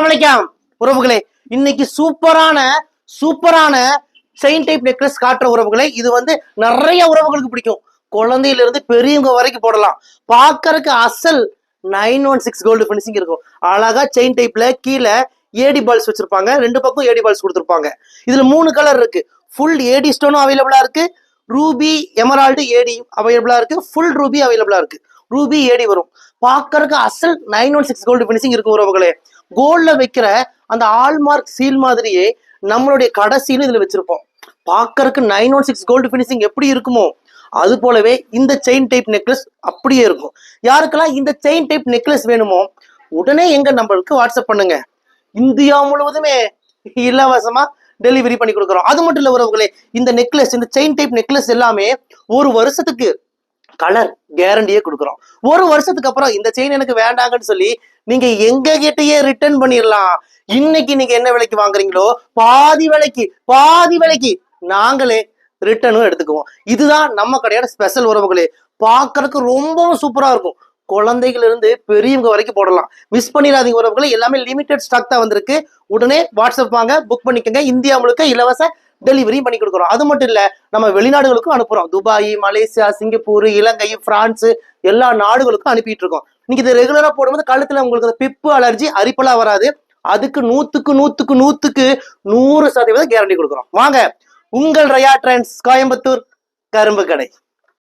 அஸ்லாம் வலைக்கம் உறவுகளே இன்னைக்கு சூப்பரான சூப்பரான செயின் டைப் நெக்லஸ் காட்டுற உறவுகளே இது வந்து நிறைய உறவுகளுக்கு பிடிக்கும். குழந்தையில இருந்து பெரியவங்க வரைக்கும் போடலாம். பாக்குறதுக்கு அசல் nine one six gold finishing இருக்கும். அழகா செயின் டைப்ல கீழே ஏடி பால்ஸ் வச்சிருப்பாங்க. ரெண்டு பக்கம் ஏடி பால்ஸ் கொடுத்துருப்பாங்க. இதுல மூணு கலர் இருக்கு. ஃபுல் ஏடி ஸ்டோனும் அவைலபிளா இருக்கு. ரூபி எமரால்டு ஏடி அவைலபிளா இருக்கு. ஃபுல் ரூபி அவைலபிளா இருக்கு. ரூபி ஏடி வரும். பார்க்கறதுக்கு அசல் nine one six gold finishing இருக்கும் உறவுகளே. கோல்ட்ல வைக்கிற அந்த ஆல்மார்க் சீல் மாதிரியே நம்மளுடைய கடைசியிலும் இதுல வச்சிருப்போம். பாக்கறதுக்கு nine one six gold finishing எப்படி இருக்குமோ அது போலவே இந்த செயின் டைப் நெக்லஸ் அப்படியே இருக்கும். யாருக்கெல்லாம் இந்த செயின் டைப் நெக்லஸ் வேணுமோ உடனே எங்க நம்மளுக்கு வாட்ஸ்அப் பண்ணுங்க. இந்தியா முழுவதுமே இலவசமா டெலிவரி பண்ணி கொடுக்குறோம். அது மட்டும் இல்ல உறவுகளே இந்த நெக்லஸ் இந்த செயின் டைப் நெக்லஸ் எல்லாமே ஒரு வருஷத்துக்கு கலர் கேரண்டியே கொடுக்குறோம். ஒரு வருஷத்துக்கு அப்புறம் இந்த செயின் எனக்கு வேண்டாங்கன்னு சொல்லி நீங்க எங்க கிட்டயே ரிட்டர்ன் பண்ணிடலாம் இன்னைக்கு நீங்க என்ன விலைக்கு வாங்குறீங்களோ பாதி விலைக்கு பாதி விலைக்கு நாங்களே ரிட்டர்னும் எடுத்துக்குவோம். இதுதான் நம்ம கடையோட ஸ்பெஷல் உறவுகளே. பார்க்கறதுக்கு ரொம்பவும் சூப்பரா இருக்கும். குழந்தைகள் இருந்து பெரியவங்க வரைக்கும் போடலாம். மிஸ் பண்ணிடாதீங்க உறவுகளே. எல்லாமே லிமிடெட் ஸ்டாக் தான் வந்திருக்கு. உடனே வாட்ஸ்அப் வாங்க புக் பண்ணிக்கோங்க. இந்தியா முழுக்க இலவச டெலிவரியும் பண்ணி கொடுக்குறோம். அது மட்டும் இல்ல நம்ம வெளிநாடுகளுக்கும் அனுப்புகிறோம் துபாய் மலேசியா சிங்கப்பூர் இலங்கை பிரான்ஸ் எல்லா நாடுகளுக்கும் அனுப்பிட்டு இருக்கோம். நீங்கள் இது ரெகுலரா போடும்போது கழுத்துல உங்களுக்கு அந்த பிப்பு அலர்ஜி அரிப்பெல்லாம் வராது. அதுக்கு நூற்றுக்கு நூற்றுக்கு நூற்றுக்கு நூறு சதவீதம் கேரண்டி கொடுக்குறோம். வாங்க உங்கள் ரயா ட்ரெண்ட்ஸ் கோயம்புத்தூர் கரும்பு கடை.